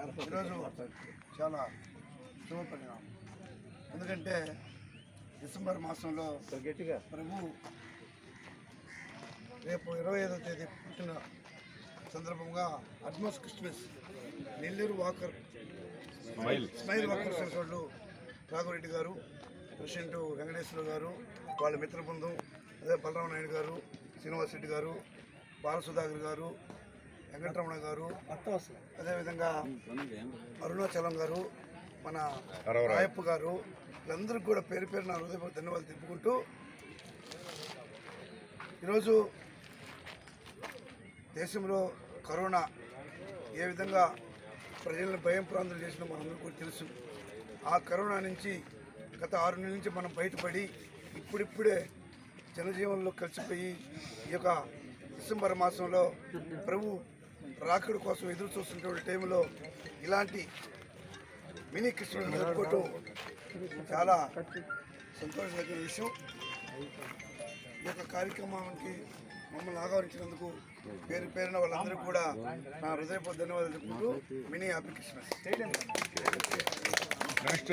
ఈరోజు చాలా శుభ పరిణామం ఎందుకంటే డిసెంబర్ మాసంలో గట్టిగా. ప్రభు రేపు ఇరవై ఐదో తేదీ పుట్టిన సందర్భంగా అడ్మోస్ Christmas Nellore walker smile. Walker వాళ్ళు రాఘవరెడ్డి గారు ప్రెసిడెంట్ వెంకటేశ్వర గారు వాళ్ళ మిత్ర బృందం అదే బలరామ నాయుడు గారు శ్రీనివాస్ రెడ్డి గారు బాలసుధాకర్ గారు వెంకటరమణ గారు అదేవిధంగా అరుణాచలం గారు మన రాయప్ప గారు వీళ్ళందరికీ కూడా పేరు పేరు నా హృదయపూర్వక ధన్యవాదాలు తెలుపుకుంటూ ఈరోజు దేశంలో కరోనా ఏ విధంగా ప్రజలను భయం ప్రాంతాలు చేసినా మనందరికీ కూడా తెలుసు. ఆ కరోనా నుంచి గత ఆరు నెలల నుంచి మనం బయటపడి ఇప్పుడిప్పుడే జనజీవనంలో కలిసిపోయి ఈ యొక్క డిసెంబర్ మాసంలో ప్రభు రాకడ కోసం ఎదురు చూస్తున్నటువంటి టైంలో ఇలాంటి మినీ కృష్ణుడు జరుపుకోవటం చాలా సంతోషకరమైన విషయం. ఈ యొక్క కార్యక్రమానికి మమ్మల్ని ఆహ్వానించినందుకు పేరు పేరున వాళ్ళందరూ కూడా నా హృదయపూర్వక ధన్యవాదాలు చెప్పుకుంటూ మినీ హ్యాపీ కృష్ణ నెక్స్ట్